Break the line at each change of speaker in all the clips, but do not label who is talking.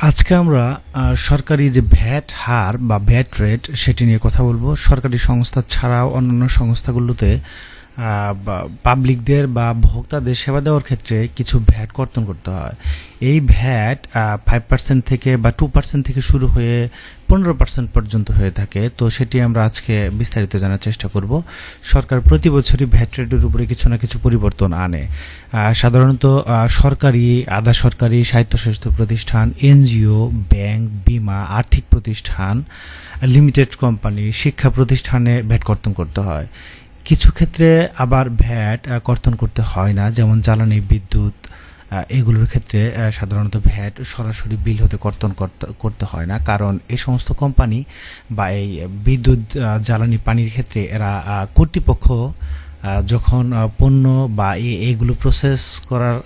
আজকে আমরা সরকারি যে ভ্যাট হার বা ভ্যাট রেট, সেটি নিয়ে কথা বলব। সরকারি সংস্থা ছাড়াও অন্যান্য সংস্থাগুলোতে পাবলিকদের বা ভোক্তাদের সেবা দেওয়ার ক্ষেত্রে কিছু ভ্যাট কর্তন করতে হয়। এই ভ্যাট ফাইভ পার্সেন্ট থেকে বা টু পার্সেন্ট থেকে শুরু হয়ে পনেরো পার্সেন্ট পর্যন্ত হয়ে থাকে। তো সেটি আমরা আজকে বিস্তারিত জানার চেষ্টা করব। সরকার প্রতি বছরই ভ্যাট রেটের উপরে কিছু না কিছু পরিবর্তন আনে। সাধারণত সরকারি, আধা সরকারি স্বায়ত্তশাসিত প্রতিষ্ঠান, এনজিও, ব্যাংক, বিমা, আর্থিক প্রতিষ্ঠান লিমিটেড কোম্পানি শিক্ষা প্রতিষ্ঠানে ভ্যাট কর্তন করতে হয়। কিছু ক্ষেত্রে আবার ভ্যাট কর্তন করতে হয় না। যেমন জ্বালানি, বিদ্যুৎ এগুলোর ক্ষেত্রে সাধারণত ভ্যাট সরাসরি বিল হতে কর্তন করতে- হয় না। কারণ এ সমস্ত কোম্পানি বা এই বিদ্যুৎ জ্বালানি পানির ক্ষেত্রে এরা কর্তৃপক্ষ যখন পণ্য বা এগুলো প্রসেস করার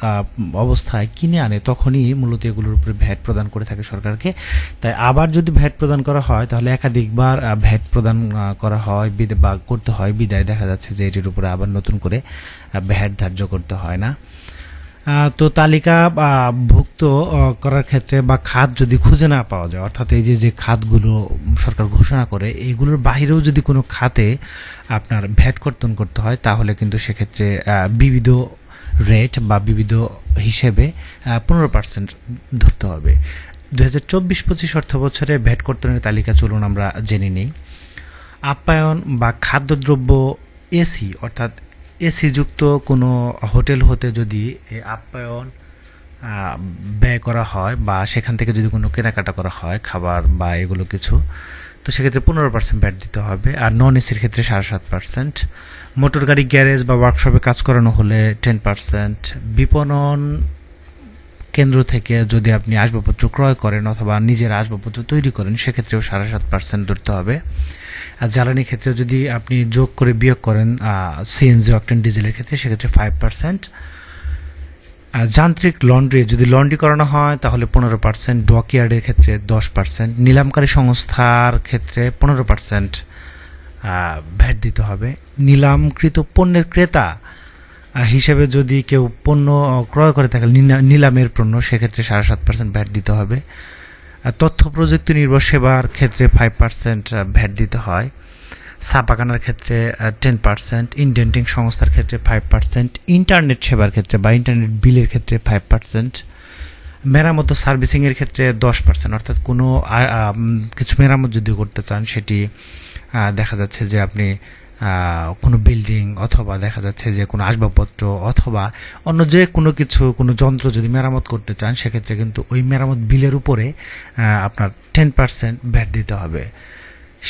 অবস্থায় কিনে আনে, তখনই মূলত এগুলোর উপরে ভ্যাট প্রদান করে থাকে সরকারকে। তাই আবার যদি ভ্যাট প্রদান করা হয়, তাহলে একাধিকবার ভ্যাট প্রদান করা হয় বা করতে হয়। বিদায় দেখা যাচ্ছে যে এটির উপরে আবার নতুন করে ভ্যাট ধার্য করতে হয় না। তো তালিকা ভুক্ত করার ক্ষেত্রে বা খাত যদি খুঁজে না পাওয়া যায়, অর্থাৎ এই যে যে খাতগুলো সরকার ঘোষণা করে, এইগুলোর বাইরেও যদি কোনো খাতে আপনার ভ্যাট কর্তন করতে হয়, তাহলে কিন্তু সেক্ষেত্রে বিবিধ রেট বা বিবিধ হিসেবে পনেরো পার্সেন্ট ধরতে হবে। দু হাজার চব্বিশ পঁচিশ অর্থ বছরে ভ্যাট কর্তনের তালিকা চলুন আমরা জেনে নিই। আপ্যায়ন বা খাদ্যদ্রব্য এসি, অর্থাৎ এসি যুক্ত কোনো হোটেল হতে যদি আপ্যায়ন ব্যয় করা হয় বা সেখান থেকে যদি কোনো কেনাকাটা করা হয়, খাবার বা এগুলো কিছু, তো সেক্ষেত্রে পনেরো পার্সেন্ট ব্যাট দিতে হবে। আর নন এসির ক্ষেত্রে সাড়ে সাত পার্সেন্ট মোটর গাড়ি, গ্যারেজ বা ওয়ার্কশপে কাজ করানো হলে টেন পার্সেন্ট বিপণন কেন্দ্র থেকে যদি আপনি আসবাবপত্র ক্রয় করেন অথবা নিজের আসবাবপত্র তৈরি করেন, সেক্ষেত্রেও সাড়ে সাত পার্সেন্ট ধরতে হবে। আর জ্বালানি ক্ষেত্রে যদি আপনি যোগ করে বিয়োগ করেন সিএনজি অকটেন ডিজেলের ক্ষেত্রে, সেক্ষেত্রে ফাইভ পার্সেন্ট যান্ত্রিক লন্ড্রি, যদি লন্ড্রি করানো হয়, তাহলে পনেরো পার্সেন্ট ডকইয়ার্ডের ক্ষেত্রে দশ পার্সেন্ট নিলামকারী সংস্থার ক্ষেত্রে পনেরো পার্সেন্ট ভ্যাট দিতে হবে। নিলামকৃত পণ্যের ক্রেতা হিসেবে যদি কেউ পণ্য ক্রয় করে থাকে নিলামের পণ্য, সেক্ষেত্রে সাড়ে সাত পার্সেন্ট ভ্যাট দিতে হবে। তথ্য প্রযুক্তি নির্ভর সেবার ক্ষেত্রে ফাইভ পার্সেন্ট ভ্যাট দিতে হয়। ছাপাখানার ক্ষেত্রে টেন পার্সেন্ট ইন্ডেন্টিং সংস্থার ক্ষেত্রে ফাইভ পার্সেন্ট ইন্টারনেট সেবার ক্ষেত্রে বা ইন্টারনেট বিলের ক্ষেত্রে ফাইভ পার্সেন্ট মেরামত সার্ভিসিংয়ের ক্ষেত্রে দশ পার্সেন্ট অর্থাৎ কোনো কিছু মেরামত যদি করতে চান, সেটি দেখা যাচ্ছে যে আপনি কোনো বিল্ডিং অথবা দেখা যাচ্ছে যে কোনো আসবাবপত্র অথবা অন্য যে কোনো কিছু, কোনো যন্ত্র যদি মেরামত করতে চান, সেক্ষেত্রে কিন্তু ওই মেরামত বিলের উপরে আপনার টেন পার্সেন্ট ভ্যাট দিতে হবে।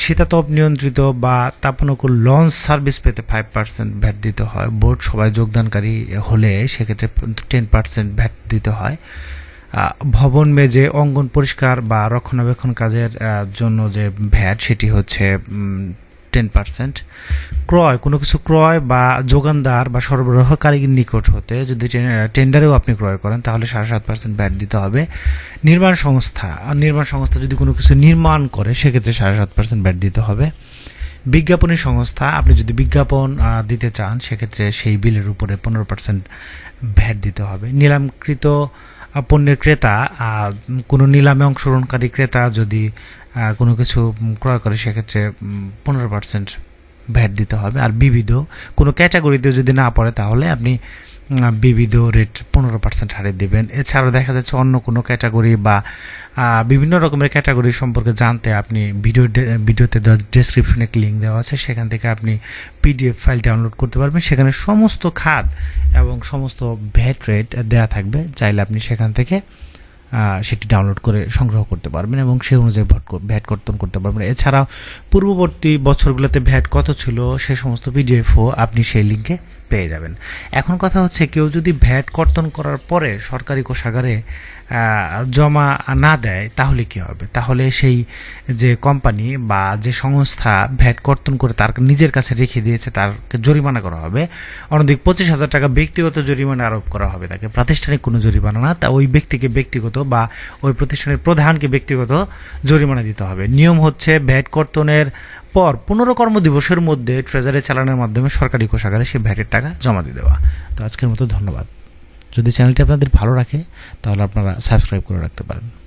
শীতাতপ নিয়ন্ত্রিত বা তাপনকুল লঞ্চ সার্ভিস পেতে ফাইভ পার্সেন্ট ভ্যাট দিতে হয়। বোর্ড সবাই যোগদানকারী হলে সেক্ষেত্রে টেন পার্সেন্ট ভ্যাট দিতে হয়। ভবন মেজে অঙ্গন পরিষ্কার বা রক্ষণাবেক্ষণ কাজের জন্য যে ভ্যাট সেটি হচ্ছে টেন পার্সেন্ট ক্রয়, কোনো কিছু ক্রয় বা যোগানদার বা সরবরাহকারীর নিকট হতে যদি টেন্ডারেও আপনি ক্রয় করেন, তাহলে সাড়ে সাত পার্সেন্ট ব্যাট দিতে হবে। নির্মাণ সংস্থা, আর নির্মাণ সংস্থা যদি কোনো কিছু নির্মাণ করে, সেক্ষেত্রে সাড়ে সাত পার্সেন্ট ব্যাট দিতে হবে। বিজ্ঞাপনী সংস্থা, আপনি যদি বিজ্ঞাপন দিতে চান, সেক্ষেত্রে সেই বিলের উপরে পনেরো পার্সেন্ট ভ্যাট দিতে হবে। নিলামকৃত পণ্যের ক্রেতা কোনো নিলামে অংশগ্রহণকারী ক্রেতা যদি কোনো কিছু ক্রয় করে, সেক্ষেত্রে পনেরো পার্সেন্ট ভ্যাট দিতে হবে। আর বিবিধ কোনো ক্যাটাগরিতে যদি না পড়ে, তাহলে আপনি বিবিধ রেট পনেরো পার্সেন্ট হারে দেবেন। এছাড়াও দেখা যাচ্ছে অন্য কোনো ক্যাটাগরি বা বিভিন্ন রকমের ক্যাটাগরি সম্পর্কে জানতে আপনি ভিডিও ভিডিওতে ডেসক্রিপশনে একটি লিঙ্ক দেওয়া আছে। সেখান থেকে আপনি পিডিএফ ফাইল ডাউনলোড করতে পারবেন। সেখানে সমস্ত খাত এবং সমস্ত ভ্যাট রেট দেওয়া থাকবে। চাইলে আপনি সেখান থেকে সেটি ডাউনলোড করে সংগ্রহ করতে পারবেন এবং সেই অনুযায়ী ভ্যাট কর্তন করতে পারবেন। এছাড়াও পূর্ববর্তী বছরগুলোতে ভ্যাট কত ছিল সে সমস্ত পিডিএফও আপনি সেই লিঙ্কে পেয়ে যাবেন। এখন কথা হচ্ছে কেউ যদি ভ্যাট কর্তন করার পরে সরকারি কোষাগারে জমা না দেয়, তাহলে কি হবে? তাহলে সেই যে কোম্পানি বা যে সংস্থা ভ্যাট কর্তন করে তার নিজের কাছে রেখে দিয়েছে, তারকে জরিমানা করা হবে। অন্যদিক পঁচিশ হাজার টাকা ব্যক্তিগত জরিমানা আরোপ করা হবে তাকে। প্রাতিষ্ঠানিক কোনো জরিমানা না, তা ওই ব্যক্তিকে ব্যক্তিগত বা ওই প্রতিষ্ঠানের প্রধানকে ব্যক্তিগত জরিমানা দিতে হবে। নিয়ম হচ্ছে ভ্যাট কর্তনের পর পনেরো কর্মদিবসের মধ্যে ট্রেজারে চালানোর মাধ্যমে সরকারি কোষাগারে সেই ভ্যাটের টাকা জমা দিয়ে দেওয়া। তো আজকের মতো ধন্যবাদ। যদি চ্যানেলটি আপনাদের ভালো রাখে, তাহলে আপনারা সাবস্ক্রাইব করে রাখতে পারেন।